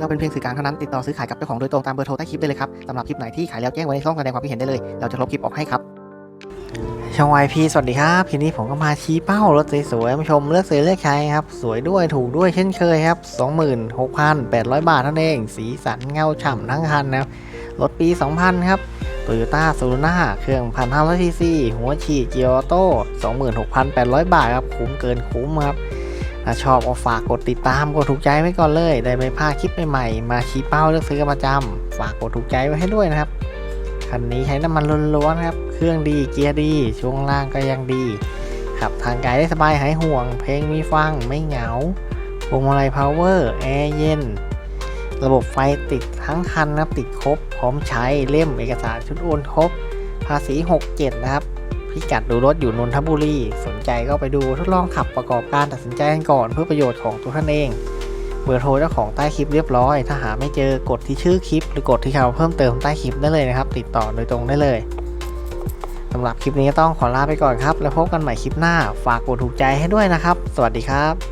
เราเป็นเพียงสื่อกลางเท่านั้นติดต่อซื้อขายกับเจ้าของโดยตรงตามเบอร์โทรใต้คลิปได้เลยครับสำหรับคลิปไหนที่ขายแล้วแจ้งไว้ในช่องแสดงความคิดเห็นได้เลย เราจะลบคลิปออกให้ครับช่องไอพีสวัสดีครับทีนี้ผมก็มาชี้เป้ารถสวยๆมาชมเลือกซื้อเลือกใช้ครับ สวยด้วยถูกด้วยเช่นเคยครับ 26,800 บาทเท่านั้นเอง สีสันเงาฉ่ำทั้งคันนะครับรถปี 2000 ครับโตโยต้าซูรุน่าเครื่อง 1,500ซีซีหัวฉีดเกียร์ออโต้26,800 บาทครับ คุ้มเกินคุ้มครับ ถ้าชอบก็ฝากกดติดตามกดถูกใจไว้ก่อนเลย ได้ไม่พลาดคลิปใหม่ๆ มาชี้เป้าเลือกซื้อกันประจำฝากกดถูกใจไว้ให้ด้วยนะครับ คันนี้ใช้น้ำมันล้วนๆครับ เครื่องดีเกียร์ดี ช่วงล่างก็ยังดี ขับทางไกลได้สบายหายห่วง เพลงมีฟังไม่เหงาพวงมาลัยพาวเวอร์แอร์เย็น ระบบไฟติดทั้งคันนะครับติดครบ พร้อมใช้เล่มเอกสารชุดโอนครบ ภาษี 67 นะครับ พิกัดดูรถอยู่นนทบุรี สนใจก็ไปดูทดลองขับประกอบการตัดสินใจกันก่อนเพื่อประโยชน์ของตัวท่านเอง เบอร์โทรเจ้าของใต้คลิปเรียบร้อย ถ้าหาไม่เจอกดที่ชื่อคลิป หรือกดที่คำเพิ่มเติมใต้คลิปได้เลยนะครับ ติดต่อโดยตรงได้เลยสำหรับคลิปนี้ต้องขอลาไปก่อนครับ แล้วพบกันใหม่คลิปหน้า ฝากกดถูกใจให้ด้วยนะครับ สวัสดีครับ